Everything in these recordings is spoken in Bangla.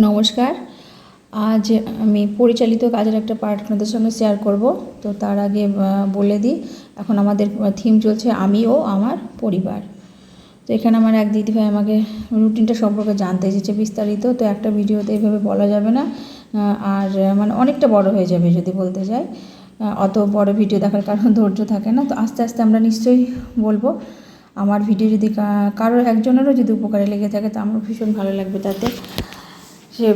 নমস্কার। আজ আমি পরিচালিত কাজের একটা পার্ট আপনাদের সঙ্গে শেয়ার করব। তো তার আগে বলে দিই, এখন আমাদের থিম চলছে আমি ও আমার পরিবার। তো এখানে আমার এক দিদিভাই আমাকে রুটিনটা সম্পর্কে জানতে এসেছে বিস্তারিত। তো একটা ভিডিওতে এইভাবে বলা যাবে না আর মানে অনেকটা বড় হয়ে যাবে যদি বলতে যাই। অত বড় ভিডিও দেখার কারণ ধৈর্য থাকে না। তো আস্তে আস্তে আমরা নিশ্চয়ই বলব, আমার ভিডিও যদি কারোর একজনেরও যদি উপকারে লেগে থাকে, তো আমার ভীষণ ভালো লাগবে তাতে। সে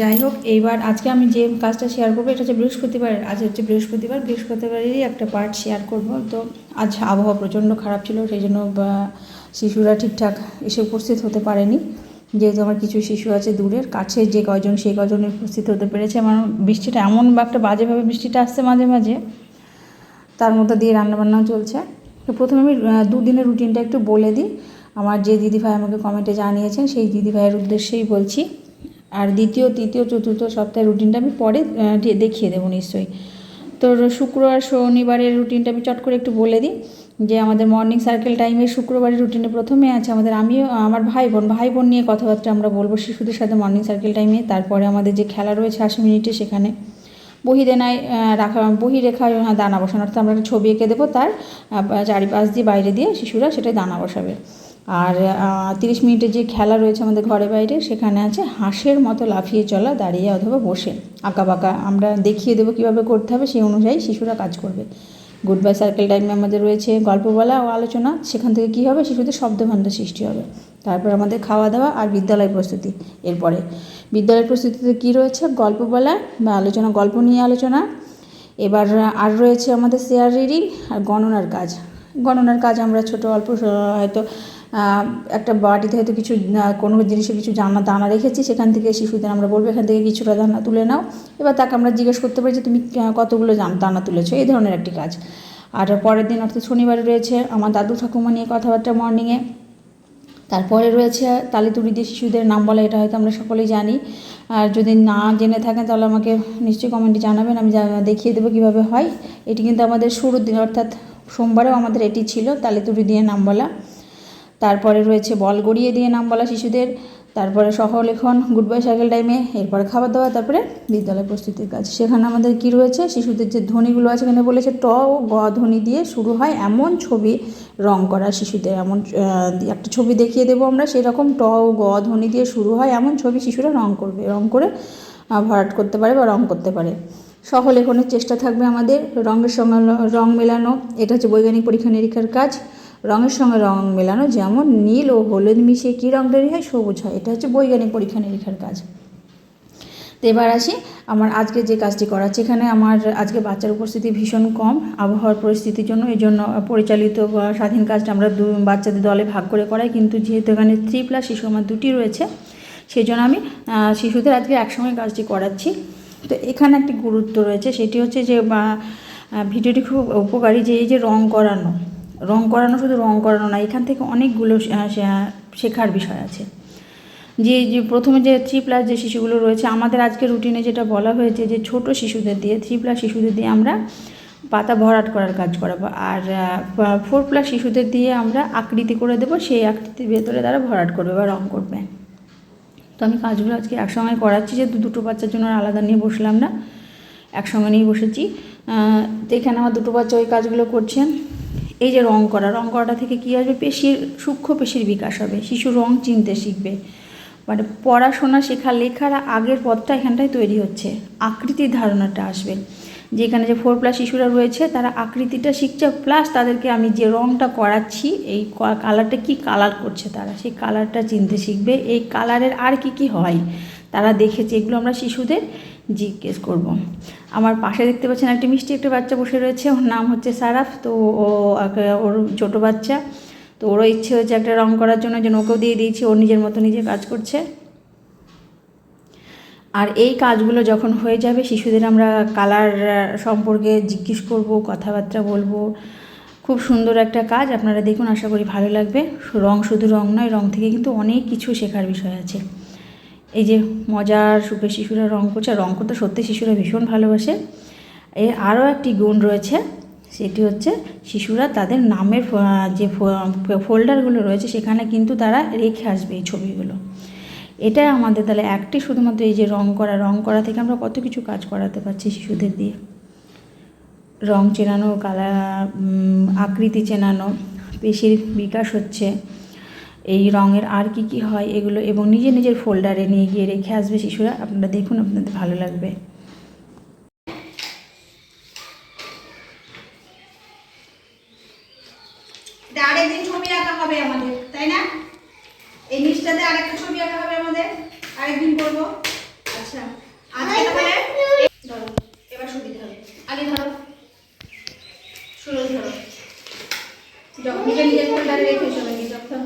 যাই হোক, এইবার আজকে আমি যে কাজটা শেয়ার করব, এটা হচ্ছে বৃহস্পতিবার, আজ হচ্ছে বৃহস্পতিবার, বৃহস্পতিবারেরই একটা পার্ট শেয়ার করব। তো আজ আবহাওয়া প্রচণ্ড খারাপ ছিল, সেই জন্য শিশুরা ঠিকঠাক এসে উপস্থিত হতে পারেনি। যেহেতু আমার কিছু শিশু আছে দূরের, কাছে যে কয়জন, সেই কয়জন উপস্থিত হতে পেরেছে। আমার বৃষ্টিটা এমন বা একটা বাজেভাবে বৃষ্টিটা আসছে মাঝে মাঝে, তার মধ্যে দিয়ে রান্নাবান্নাও চলছে। তো প্রথমে আমি দুদিনের রুটিনটা একটু বলে দিই। আমার যে দিদিভাই আমাকে কমেন্টে জানিয়েছেন, সেই দিদিভাইয়ের উদ্দেশ্যেই বলছি। আর দ্বিতীয় তৃতীয় চতুর্থ সপ্তাহের রুটিনটা আমি পরে দেখিয়ে দেবো নিশ্চয়ই। তো শুক্র আর শনিবারের রুটিনটা আমি চট করে একটু বলে দিই যে আমাদের মর্নিং সার্কেল টাইমে শুক্রবারের রুটিনে প্রথমে আছে আমাদের আমিও আমার ভাই বোন ভাই বোন নিয়ে কথাবার্তা আমরা বলব শিশুদের সাথে মর্নিং সার্কেল টাইমে তারপরে আমাদের যে খেলা রয়েছে আশি মিনিটে সেখানে বহি দেনায় রাখা বহি রেখায় হ্যাঁ, দানা বসানো অর্থাৎ আমরা একটা ছবি এঁকে দেবো তার চারিপাশ দিয়ে বাইরে দিয়ে শিশুরা সেটাই দানা বসাবে। আর তিরিশ মিনিটের যে খেলা রয়েছে আমাদের ঘরে বাইরে, সেখানে আছে হাঁসের মতো লাফিয়ে চলা, দাঁড়িয়ে অথবা বসে, আঁকা বাঁকা। আমরা দেখিয়ে দেবো কীভাবে করতে হবে, সেই অনুযায়ী শিশুরা কাজ করবে। গুড বাই সার্কেল টাইমে আমাদের রয়েছে গল্প বলা ও আলোচনা। সেখান থেকে কী হবে? শিশুদের শব্দভাণ্ডার সৃষ্টি হবে। তারপর আমাদের খাওয়া দাওয়া আর বিদ্যালয় প্রস্তুতি এরপরে। বিদ্যালয় প্রস্তুতিতে কী রয়েছে? গল্প বলা বা আলোচনা, গল্প নিয়ে আলোচনা। এবার আর রয়েছে আমাদের শেয়ার রিডিং আর গণনার কাজ। গণনার কাজ আমরা ছোট, অল্প হয়তো একটা বাটিতে হয়তো কিছু কোনো জিনিসে কিছু জানা দানা রেখেছি, সেখান থেকে শিশুদের আমরা বলব, এখান থেকে কিছুটা দানা তুলে নাও। এবার তাকে আমরা জিজ্ঞেস করতে পারি যে, তুমি কতগুলো দানা তুলেছো? এই ধরনের একটি কাজ। আর পরের দিন, অর্থাৎ শনিবারে রয়েছে আমার দাদু ঠাকুমা নিয়ে কথাবার্তা মর্নিংয়ে তারপরে রয়েছে তালিতুড়ি দিয়ে শিশুদের নাম বলা, এটা হয়তো আমরা সকলেই জানি। আর যদি না জেনে থাকেন, তাহলে আমাকে নিশ্চয়ই কমেন্টে জানাবেন, আমি দেখিয়ে দেবো কীভাবে হয়। এটি কিন্তু আমাদের শুরুর দিন, অর্থাৎ সোমবারেও আমাদের এটি ছিল, তালিতুড়ি দিয়ে নাম বলা। তারপরে রয়েছে বল গড়িয়ে দিয়ে নাম বলা শিশুদের, তারপরে সহলেখন গুড বাই সাইকেল টাইমে এরপরে খাবার দাবার, তারপরে বিদ্যালয় প্রস্তুতির কাজ। সেখানে আমাদের কি রয়েছে? শিশুদের যে ধ্বনিগুলো আছে, এখানে বলেছে ট ও গ ধ্বনি দিয়ে শুরু হয় এমন ছবি রং করা শিশুদের। এমন একটা ছবি দেখিয়ে দেবো আমরা, সেরকম ট ও গ ধ্বনি দিয়ে শুরু হয় এমন ছবি শিশুরা রং করবে, রং করে ভরাট করতে পারে বা রং করতে পারে। সহলেখনের চেষ্টা থাকবে আমাদের রঙের সঙ্গে, রং মেলানো। এটা হচ্ছে বৈজ্ঞানিক পরীক্ষা নিরীক্ষার কাজ। রঙের সঙ্গে রং মেলানো যেমন নীল ও হলুদ মিশিয়ে কী রং তৈরি হয়? সবুজ হয়। এটা হচ্ছে বৈজ্ঞানিক পরীক্ষা নিরীক্ষার কাজ। তো এবার আসি, আমার আজকে যে কাজটি করাচ্ছে, এখানে আমার আজকে বাচ্চার উপস্থিতি ভীষণ কম। আবহাওয়ার পরিস্থিতির জন্য, এই জন্য পরিচালিত বা স্বাধীন কাজটা আমরা দু বাচ্চাদের দলে ভাগ করে করাই। কিন্তু যেহেতু এখানে থ্রি প্লাস শিশু আমার দুটি রয়েছে সেই জন্য আমি শিশুদের আজকে একসঙ্গে কাজটি করাচ্ছি। তো এখানে একটি গুরুত্ব রয়েছে, সেটি হচ্ছে যে ভিডিওটি খুব উপকারী যে এই যে রং করানো রং করানো শুধু রং করানো না, এখান থেকে অনেকগুলো শেখার বিষয় আছে। যে যে প্রথমে যে থ্রি প্লাস যে শিশুগুলো রয়েছে, আমাদের আজকে রুটিনে যেটা বলা হয়েছে যে, ছোট শিশুদের দিয়ে থ্রি প্লাস শিশুদের দিয়ে আমরা পাতা ভরাট করার কাজ করাবো। আর ফোর প্লাস শিশুদের দিয়ে আমরা আকৃতি করে দেবো, সেই আকৃতির ভেতরে তারা ভরাট করবে বা রং করবে। তো আমি কাজগুলো আজকে একসঙ্গে করাচ্ছি যে দুটো বাচ্চার জন্য আলাদা নিয়ে বসলাম না, একসঙ্গে নিয়ে বসেছি। তো এখানে আমার দুটো বাচ্চা ওই কাজগুলো করছেন। এই যে রং করা, রং করাটা থেকে কী আসবে? পেশির, সূক্ষ্ম পেশির বিকাশ হবে। শিশু রং চিনতে শিখবে। মানে পড়াশোনা শেখা, লেখার আগের পথটা এখানটায় তৈরি হচ্ছে। আকৃতির ধারণাটা আসবে। যেখানে যে ফোর প্লাস শিশুরা রয়েছে, তারা আকৃতিটা শিখছে প্লাস তাদেরকে আমি যে রংটা করাচ্ছি, এই কালারটা কি কালার করছে তারা? সেই কালারটা চিনতে শিখবে। এই কালারের আর কি কি হয়? তারা দেখেছে, এগুলো আমরা শিশুদের জিজ্ঞেস করব। আমার পাশে দেখতে পাচ্ছেন একটা মিষ্টি একটা বাচ্চা বসে রয়েছে, ওর নাম হচ্ছে সারাফ। তো ও ওর ছোট বাচ্চা, তো ওরও ইচ্ছে হচ্ছে একটা রং করার জন্য যে ওকেও দিয়ে দিয়েছি, ওর নিজের মতো নিজে কাজ করছে। আর এই কাজগুলো যখন হয়ে যাবে, শিশুদের আমরা কালার সম্পর্কে জিজ্ঞেস করব, কথাবার্তা বলব। খুব সুন্দর একটা কাজ, আপনারা দেখুন, আশা করি ভালো লাগবে। রং শুধু রং নয়, রং থেকে কিন্তু অনেক কিছু শেখার বিষয় আছে। এই যে মজার সুখে শিশুরা রং করছে রং করতে সত্যি শিশুরা ভীষণ ভালোবাসে। এর আরও একটি গুণ রয়েছে, সেটি হচ্ছে শিশুরা তাদের নামের যে ফোল্ডারগুলো রয়েছে, সেখানে কিন্তু তারা রেখে আসবে এই ছবিগুলো। এটা আমাদের তাহলে একটি শুধুমাত্র এই যে রং করা রং করা থেকে আমরা কত কিছু কাজ করাতে পারছি শিশুদের দিয়ে। রং চেনানো কালার আকৃতি চেনানো, পেশির বিকাশ হচ্ছে এই রঙের আর কি কি হয় এগুলো এবং নিজের নিজের ফোল্ডারে নিয়ে গিয়ে রেখে আসবে শিশুরা, আপনারা দেখুন, আপনাদের ভালো লাগবে। ছবি আঁকা হবে আমাদের, তাই না? এই নিচটাতে আরেকটা ছবি আঁকা হবে আমাদের, আরেকদিন করব আচ্ছা আজকে তাহলে ধরো এবার সুবিধা হবে আগে ধরো সুরজ ধরো যখন নিজের নিজের ফোল্ডারে রেখে সবাই যখন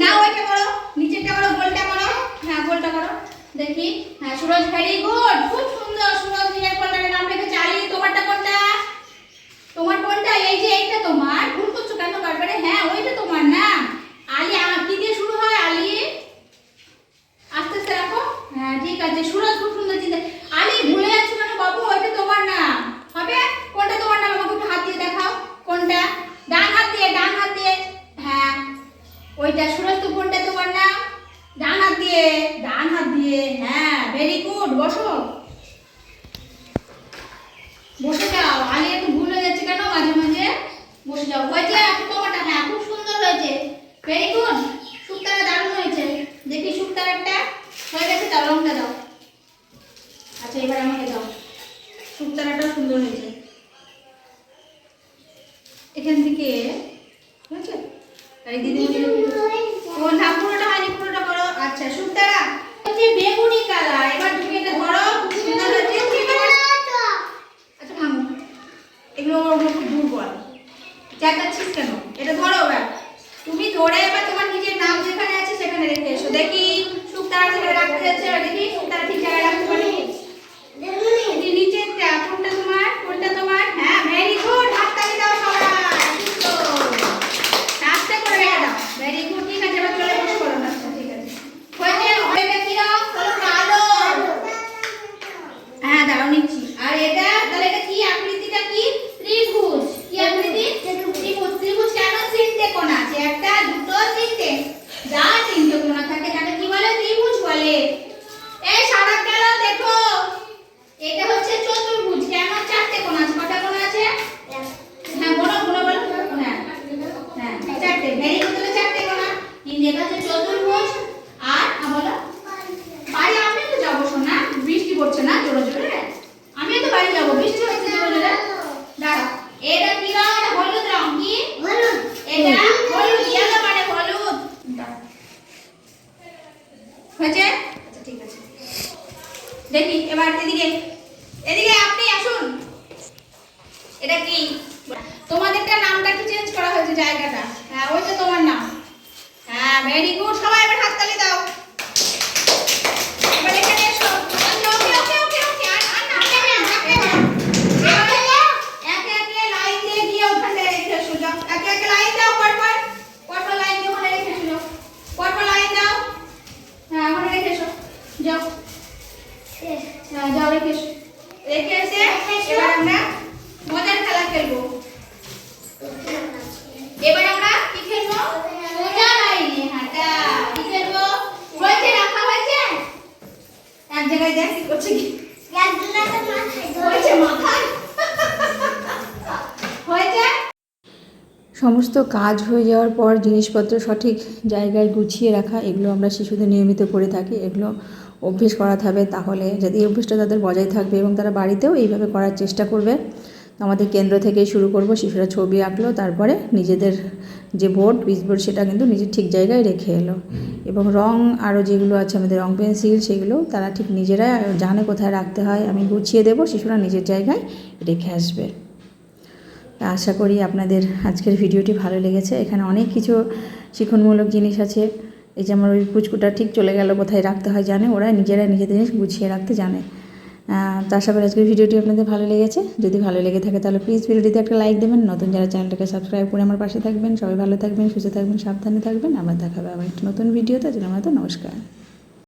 না ওইটা করো নিচেরটা করো গোলটা করো হ্যাঁ গোলটা করো দেখি হ্যাঁ সুরজ ভেরি গুড, খুব সুন্দর সুরজ নিজের ফোল্ডারে নাম রেখেছে আলি তোমারটা কোনটা? তোমার কোনটা? এই যে এইটা তোমার। ভুল করছ কেন? বারবারে হ্যাঁ ওইটা তোমার না। আলি, আমার কি দিয়ে শুরু হয়, আলি? আস্তে আস্তে রাখো। হ্যাঁ ঠিক আছে। সুরজ খুব সুন্দর চিন্তা আলি ভুলে যাচ্ছ কেন বাবু ওইটা তোমার না হবে কোনটা তোমার নাম আমাকে একটু হাত দিয়ে দেখাও কোনটা ডান হাত দিয়ে ডান হাত দিয়ে হ্যাঁ ওইটা সুরজ তো কোনটা তোমার নাম ডান হাত দিয়ে ডান হাত দিয়ে হ্যাঁ ভেরি গুড বসো বসে যাও আলি একটু ভুল হয়ে যাচ্ছে কেন মাঝে মাঝে বসে যাও কমাটা হ্যাঁ খুব সুন্দর হয়েছে। ভেরি গুড শুক্তারা দারুণ হয়েছে। দেখি শুক্তারাটা হয়ে গেছে, তার রঙটা দাও। আচ্ছা এবার আমাকে দাও। শুক্তারাটা সুন্দর হয়েছে। এখান থেকে, হয়েছে? আর দিদি ও না পুরোটা হয়নি পুরোটা করো আচ্ছা শুক্তারা হচ্ছে বেগুনি কালার এবার তুমি এটা ধরো খুব সুন্দর হয়েছে ঠিক আছে আচ্ছা ভাঙো এগুলো ওর উপর খুব দুর্বল চেঁচাচ্ছিস কেন এটা ধরো এবার তুমি ধরে এবার তোমার নিজের নাম যেখানে আছে সেখানে রেখে এসো দেখি শুক্তারা যেখানে রাখতে যাচ্ছে এবার দেখি শুক্তারা ঠিক জায়গায় রাখতে পারি এই নিচেরটা কোনটা তোমার কোনটা তোমার হ্যাঁ ভেরি গুড হাততালি দাও সবাই সুন্দর আস্তে করে রেখে দাও ভেরি গুড ঠিক আছে এবার চলে বসে করো আচ্ছা ঠিক আছে হয়েছে হবে কি রকম হলো কালো হ্যাঁ দাঁড়াও নিচ্ছি আর এটা তাহলে এটা কি আকৃতিটা কি ত্রিভুজ কি আকৃতি ত্রিভুজ ত্রিভুজ কেন তিনটে কোণ আছে একটা দুটো তিনটে যা তিনটে কোণ থাকে তাকে কি বলে ত্রিভুজ বলে এই সাদা গেল দেখো এটা হচ্ছে চতুর্ভুজ কেন চারটে কোণ আছে কটা কোণ আছে হ্যাঁ বলো বলো বলো হ্যাঁ হ্যাঁ চারটে ভেরি গুড তাহলে চারটে কোণ কিন্তু এটা হচ্ছে চতুর্ভুজ আর আ, বলো বাড়ি আমি তো যাব শোনা বৃষ্টি পড়ছে না জোরে জোরে আমিও তো বাড়ি যাব বৃষ্টি হচ্ছে জোরে জোরে দাঁড়া এটা কি রং এটা হলুদ রং কি এটা হলুদ ইয়েলো মানে হলুদ দাঁড়া। হয়েছে আচ্ছা ঠিক আছে দেখি এবার এদিকে এদিকে আপনি আসুন এটা কি তোমাদেরটা নামটা কি চেঞ্জ করা হয়েছে জায়গাটা হ্যাঁ ওইটা তোমার নাম হ্যাঁ ভেরি গুড সবাই এবার হাততালি দাও এবার এখানে এসো আচ্ছা ওকে ওকে ওকে ওকে আর আর নাম নেবেন নাম নেবেন এবার একে একে লাইন দিয়ে গিয়ে ওখানে রেখে এসো যাও একে একে লাইন দাও পরপর পরপর লাইন দিয়ে ওখানে রেখে এসো যাও পরপর লাইন দাও হ্যাঁ ওখানে রেখে এসো যাও রেখে এসে এবার আমরা মজার খেলা খেলব। এবার আমরা কি খেলব? সোজা লাইনে হাঁটা। কি খেলব? হয়েছে রাখা হয়েছে এক জায়গায় দেখ কি করছে কি? হয়েছে মাথায় হয়েছে? সমস্ত কাজ হয়ে যাওয়ার পর জিনিসপত্র সঠিক জায়গায় গুছিয়ে রাখা এগুলো আমরা শিশুদের নিয়মিত করে থাকি এগুলো অভ্যেস করাতে হবে, তাহলে যদি এই অভ্যেসটা তাদের বজায় থাকবে এবং তারা বাড়িতেও এইভাবে করার চেষ্টা করবে, আমাদের কেন্দ্র থেকেই শুরু করব, শিশুরা ছবি আঁকলো, তারপরে নিজেদের যে বোর্ড পিচবোর্ড সেটা কিন্তু নিজের ঠিক জায়গায় রেখে এলো। এবং রং আরও যেগুলো আছে, আমাদের রং পেন্সিল, সেগুলো তারা ঠিক নিজেরা জানে কোথায় রাখতে হয়, আমি গুছিয়ে দেবো, শিশুরা নিজের জায়গায় রেখে আসবে। তা আশা করি আপনাদের আজকের ভিডিওটি ভালো লেগেছে। এখানে অনেক কিছু শিক্ষণমূলক জিনিস আছে। এই যে আমার ওই পুচকুটা ঠিক চলে গেল, কোথায় রাখতে হয় জানে? ওরা নিজেরা নিজেদের জিনিস গুছিয়ে রাখতে জানে। তো আশা করি আজকের ভিডিওটি আপনাদের ভালো লেগেছে। যদি ভালো লেগে থাকে তাহলে প্লিজ ভিডিওটিতে একটা লাইক দেবেন। নতুন যারা চ্যানেলটাকে সাবস্ক্রাইব করে আমার পাশে থাকবেন, সবাই ভালো থাকবেন, সুস্থ থাকবেন, সাবধানে থাকবেন। আবার দেখাবে আবার একটা নতুন ভিডিওতে। যেন আমাদের নমস্কার।